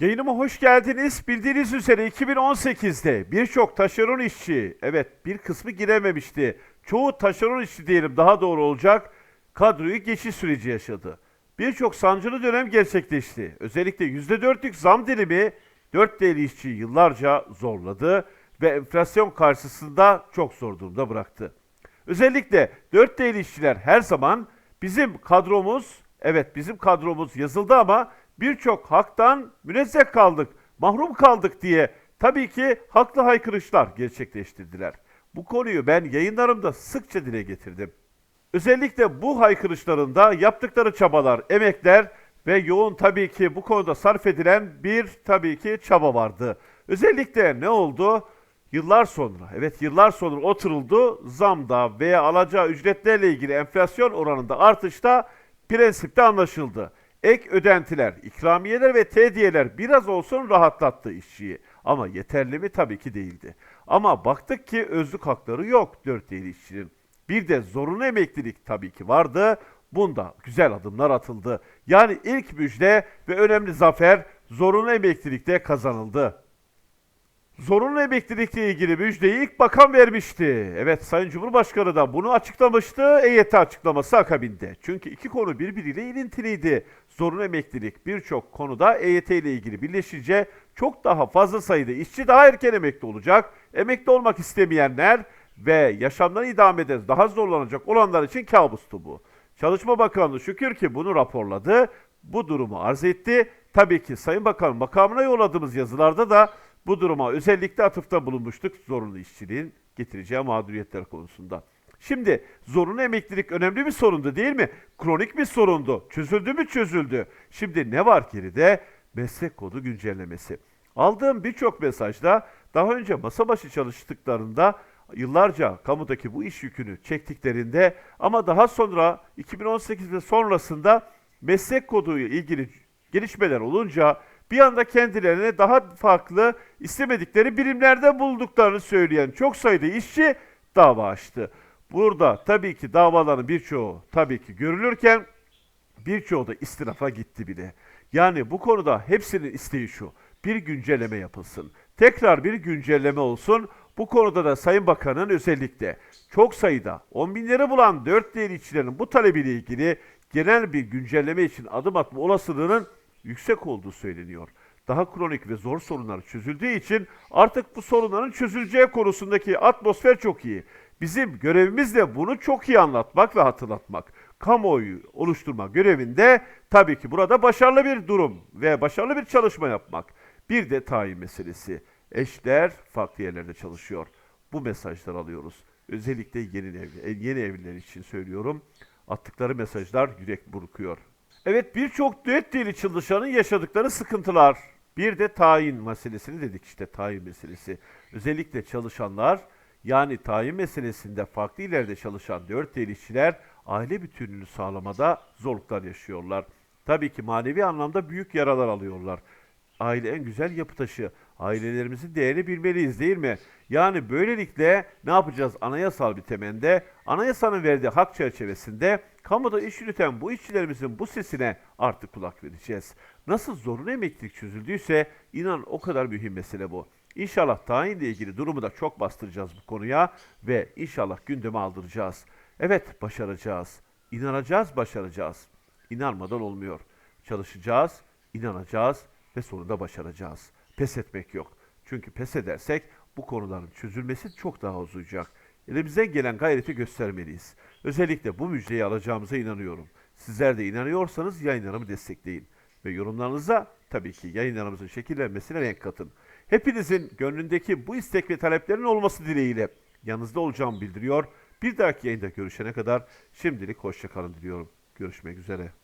Yayınıma hoş geldiniz. Bildiğiniz üzere 2018'de birçok taşeron işçi, evet bir kısmı girememişti. Çoğu taşeron işçi diyelim daha doğru olacak, kadroyu geçiş süreci yaşadı. Birçok sancılı dönem gerçekleşti. Özellikle %4'lük zam dilimi 4 değerli işçiyi yıllarca zorladı ve enflasyon karşısında çok zor durumda bıraktı. Özellikle 4 değerli işçiler her zaman bizim kadromuz, evet bizim kadromuz yazıldı ama birçok haktan münezzeh kaldık, mahrum kaldık diye tabii ki haklı haykırışlar gerçekleştirdiler. Bu konuyu ben yayınlarımda sıkça dile getirdim. Özellikle bu haykırışlarında yaptıkları çabalar, emekler ve yoğun tabii ki bu konuda sarf edilen bir tabii ki çaba vardı. Özellikle ne oldu? Yıllar sonra, evet yıllar sonra oturuldu zamda veya alacağı ücretlerle ilgili enflasyon oranında artışta prensipte anlaşıldı. Ek ödentiler, ikramiyeler ve tediyeler biraz olsun rahatlattı işçiyi. Ama yeterli mi? Tabii ki değildi. Ama baktık ki özlük hakları yok dört değil işçinin. Bir de zorunlu emeklilik tabii ki vardı. Bunda güzel adımlar atıldı. Yani ilk müjde ve önemli zafer zorunlu emeklilikte kazanıldı. Zorunlu emeklilikle ilgili müjdeyi ilk bakan vermişti. Evet Sayın Cumhurbaşkanı da bunu açıklamıştı EYT açıklaması akabinde. Çünkü iki konu birbiriyle ilintiliydi. Zorunlu emeklilik birçok konuda EYT ile ilgili birleşince çok daha fazla sayıda işçi daha erken emekli olacak. Emekli olmak istemeyenler ve yaşamlarını idamede daha zorlanacak olanlar için kabustu bu. Çalışma Bakanlığı şükür ki bunu raporladı. Bu durumu arz etti. Tabii ki Sayın Bakan makamına yolladığımız yazılarda da bu duruma özellikle atıfta bulunmuştuk zorunlu işçiliğin getireceği mağduriyetler konusunda. Şimdi zorunlu emeklilik önemli bir sorundu değil mi? Kronik bir sorundu. Çözüldü mü çözüldü. Şimdi ne var geride? Meslek kodu güncellemesi. Aldığım birçok mesajda daha önce masa başı çalıştıklarında yıllarca kamudaki bu iş yükünü çektiklerinde ama daha sonra 2018 ve sonrasında meslek kodu ilgili gelişmeler olunca bir anda kendilerine daha farklı istemedikleri birimlerde bulduklarını söyleyen çok sayıda işçi dava açtı. Burada tabii ki davaların birçoğu tabii ki görülürken birçoğu da istinafa gitti bile. Yani bu konuda hepsinin isteği şu. Bir güncelleme yapılsın. Tekrar bir güncelleme olsun. Bu konuda da Sayın Bakan'ın özellikle çok sayıda 10 binleri bulan 4 değerli işçilerin bu talebiyle ilgili genel bir güncelleme için adım atma olasılığının yüksek olduğu söyleniyor. Daha kronik ve zor sorunlar çözüldüğü için artık bu sorunların çözüleceği konusundaki atmosfer çok iyi. Bizim görevimiz de bunu çok iyi anlatmak ve hatırlatmak. Kamuoyu oluşturma görevinde tabii ki burada başarılı bir durum ve başarılı bir çalışma yapmak. Bir de tayin meselesi. Eşler farklı yerlerde çalışıyor. Bu mesajları alıyoruz. Özellikle yeni evli, yeni evliler için söylüyorum. Attıkları mesajlar yürek burkuyor. Evet birçok düet dili çalışanın yaşadıkları sıkıntılar. Bir de tayin meselesini dedik işte tayin meselesi. Özellikle çalışanlar yani tayin meselesinde farklı illerde çalışan dört dil işçiler aile bütünlüğünü sağlamada zorluklar yaşıyorlar. Tabii ki manevi anlamda büyük yaralar alıyorlar. Aile en güzel yapı taşı. Ailelerimizin değerini bilmeliyiz değil mi? Yani böylelikle ne yapacağız anayasal bir temende? Anayasanın verdiği hak çerçevesinde kamuda iş yürüten bu işçilerimizin bu sesine artık kulak vereceğiz. Nasıl zorunlu emeklilik çözüldüyse inan o kadar mühim mesele bu. İnşallah tayinle ilgili durumu da çok bastıracağız bu konuya ve inşallah gündeme aldıracağız. Evet başaracağız. İnanacağız başaracağız. İnanmadan olmuyor. Çalışacağız, inanacağız ve sonunda başaracağız. Pes etmek yok. Çünkü pes edersek bu konuların çözülmesi çok daha uzayacak. Elimizden gelen gayreti göstermeliyiz. Özellikle bu müjdeyi alacağımıza inanıyorum. Sizler de inanıyorsanız yayınlarımı destekleyin. Ve yorumlarınıza tabii ki yayınlarımızın şekillenmesine renk katın. Hepinizin gönlündeki bu istek ve taleplerin olması dileğiyle yanınızda olacağımı bildiriyor. Bir dahaki yayında görüşene kadar şimdilik hoşçakalın diliyorum. Görüşmek üzere.